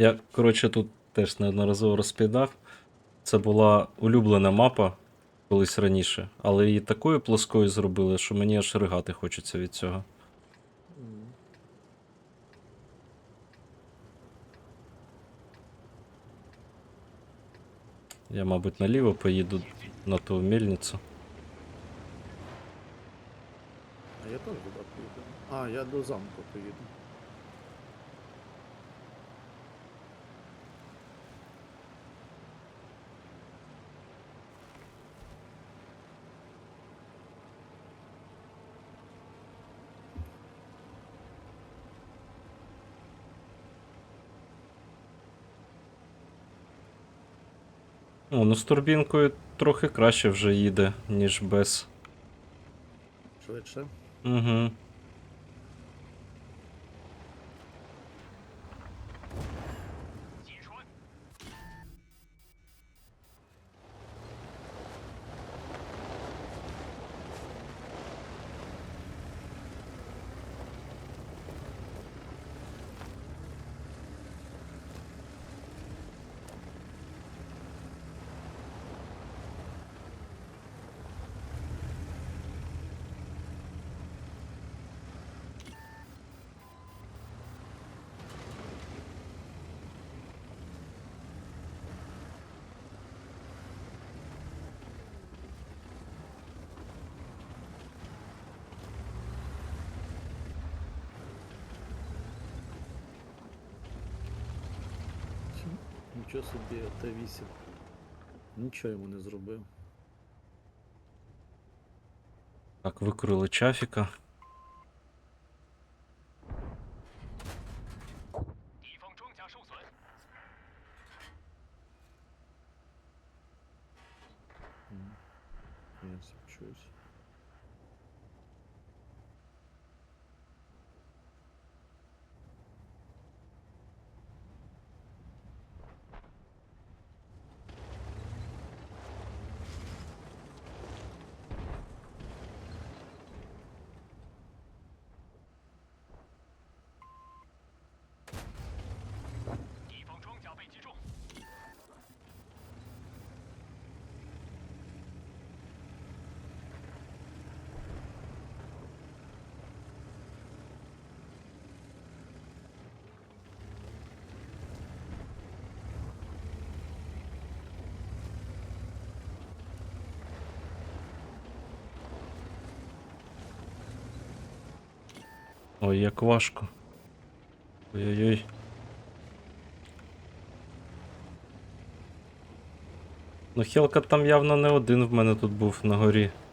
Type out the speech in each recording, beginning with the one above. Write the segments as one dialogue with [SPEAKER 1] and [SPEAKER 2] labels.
[SPEAKER 1] Я, коротше, тут теж неодноразово розповідав. Це була улюблена мапа колись раніше, але її такою плоскою зробили, що мені аж ригати хочеться від цього. Я, мабуть, наліво поїду на ту мельницю.
[SPEAKER 2] А я теж туди поїду. А, я до замку поїду.
[SPEAKER 1] О, ну з турбінкою трохи краще вже їде, ніж без.
[SPEAKER 2] Швидше.
[SPEAKER 1] Угу.
[SPEAKER 2] Нічого собі, Т8. Нічого йому не зробив.
[SPEAKER 1] Так, викрили чафіка.
[SPEAKER 2] Я
[SPEAKER 3] все.
[SPEAKER 1] Ой, як важко. Ой-ой-ой. Ну, Хелка там явно не один в мене тут був на горі.
[SPEAKER 2] “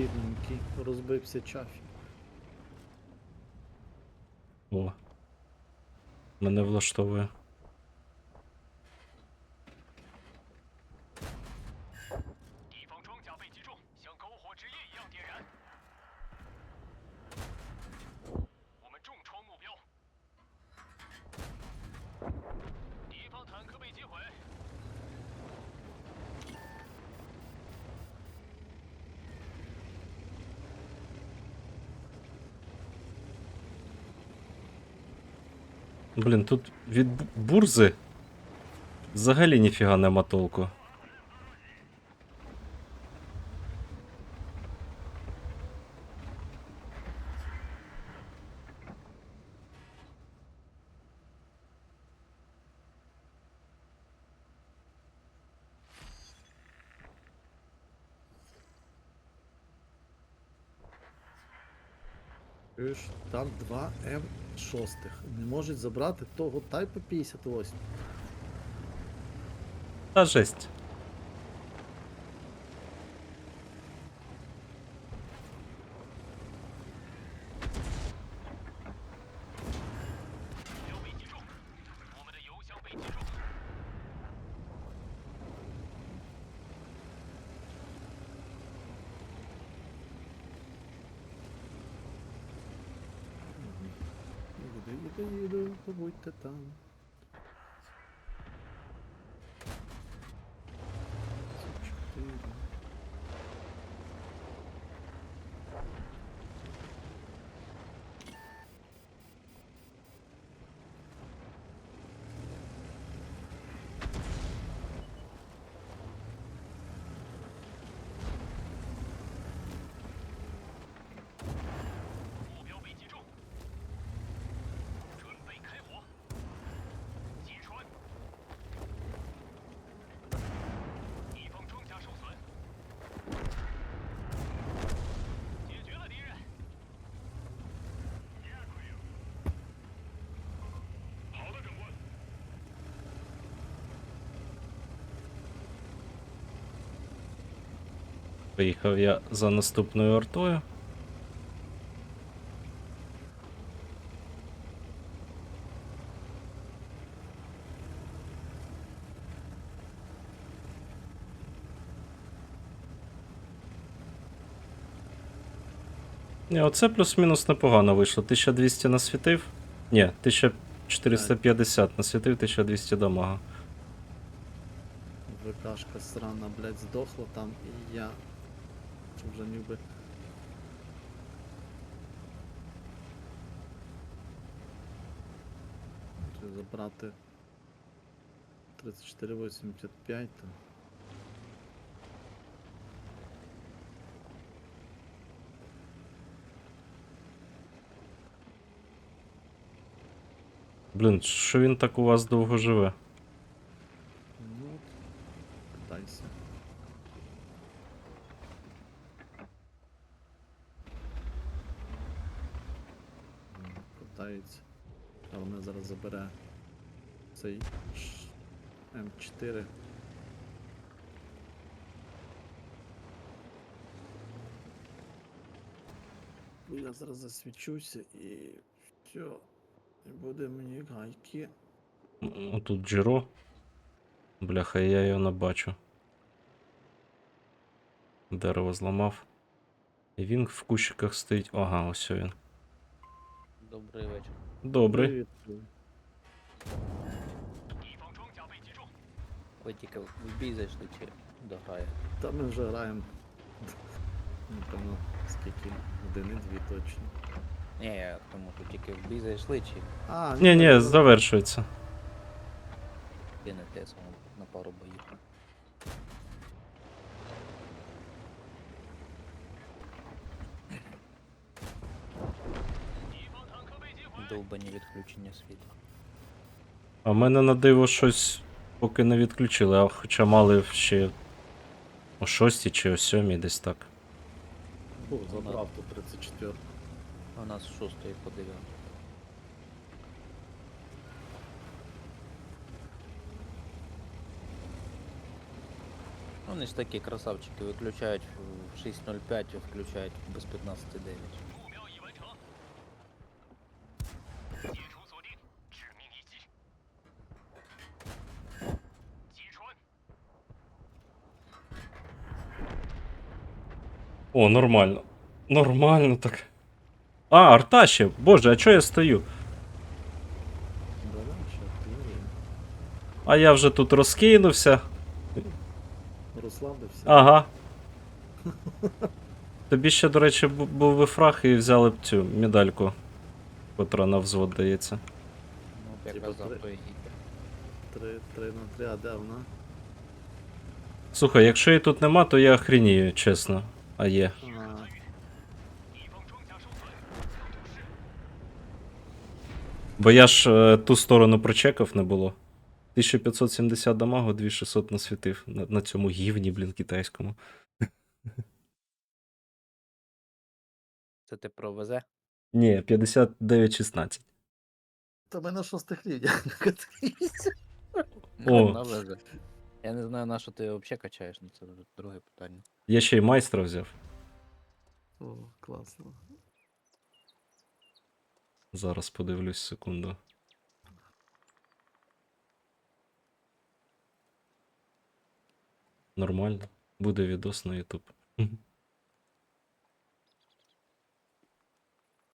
[SPEAKER 2] Бідненький, розбився чафі.
[SPEAKER 1] О. Мене влаштовує. Блін, тут від бурзи взагалі ніфіга нема толку.
[SPEAKER 2] Чуєш, там два М6. Не можуть забрати того Тайпа 58.
[SPEAKER 1] Та жесть.
[SPEAKER 2] Їду, побудьте там.
[SPEAKER 1] Поїхав я за наступною артою. Ні, оце плюс-мінус непогано вийшло. 1200 насвітив. Ні, 1450 насвітив, 1200 дамага.
[SPEAKER 2] ВКшка срана, блядь, здохла там і я. Чи вже міг би. Чи забрати 3485 там.
[SPEAKER 1] Блін, що він так у вас довго живе?
[SPEAKER 2] Ну, питайся. М, Питається. А вона зараз забере цей М4. Ну, Я зараз засвічуся і все. І буде мені гайки.
[SPEAKER 1] М, Тут Джиро. Бляха, я його не бачу. Дерево зламав. І він в кущиках стоїть. Ага, ось він.
[SPEAKER 4] Добрий вечір.
[SPEAKER 3] Добрий.
[SPEAKER 4] Ви тільки в бій зайшли чи дограє.
[SPEAKER 2] Та ми вже граємо. Напевно, скільки години-дві точно.
[SPEAKER 4] Ні, тому що тільки в бій зайшли чи.
[SPEAKER 2] А,
[SPEAKER 1] Ні, ні, завершується.
[SPEAKER 4] Кинете на пару боїв. Довбані відключення світла.
[SPEAKER 1] А в мене на диво щось поки не відключили, а хоча мали ще о 6 чи о 7 десь так.
[SPEAKER 2] Був, забрав тут 34.
[SPEAKER 4] У нас з 6 по 9. Вони ж такі красавчики виключають в 6.05 і включають без 15.9.
[SPEAKER 1] О, нормально. Нормально так. А, арта ще. Боже, а чого я стою? А я вже тут розкинувся.
[SPEAKER 2] розслабився.
[SPEAKER 1] Ага. Тобі ще, до речі, бу- був вифраг і взяли б цю медальку, котра на взвод дається.
[SPEAKER 4] Ну,
[SPEAKER 2] Типа
[SPEAKER 4] казав,
[SPEAKER 2] три-
[SPEAKER 4] то і гіпер.
[SPEAKER 2] 3, 3 на 3, а де вона?
[SPEAKER 1] Слухай, якщо її тут нема, то я охренію, чесно. А є. Бо я ж е, ту сторону прочекав не було. 1570 дамагу, 2600 насвітив на, на цьому гівні, блін, китайському.
[SPEAKER 4] Це ти про ВЗ?
[SPEAKER 1] Ні, 59-16.
[SPEAKER 2] Та ми на шостих лінях накатилися.
[SPEAKER 1] О.
[SPEAKER 4] Ну, я не знаю, на що ти взагалі качаєш, ну це друге питання.
[SPEAKER 1] Я ще й майстра взяв.
[SPEAKER 2] О, класно.
[SPEAKER 1] Зараз подивлюсь секунду. Нормально. Буде відос на YouTube.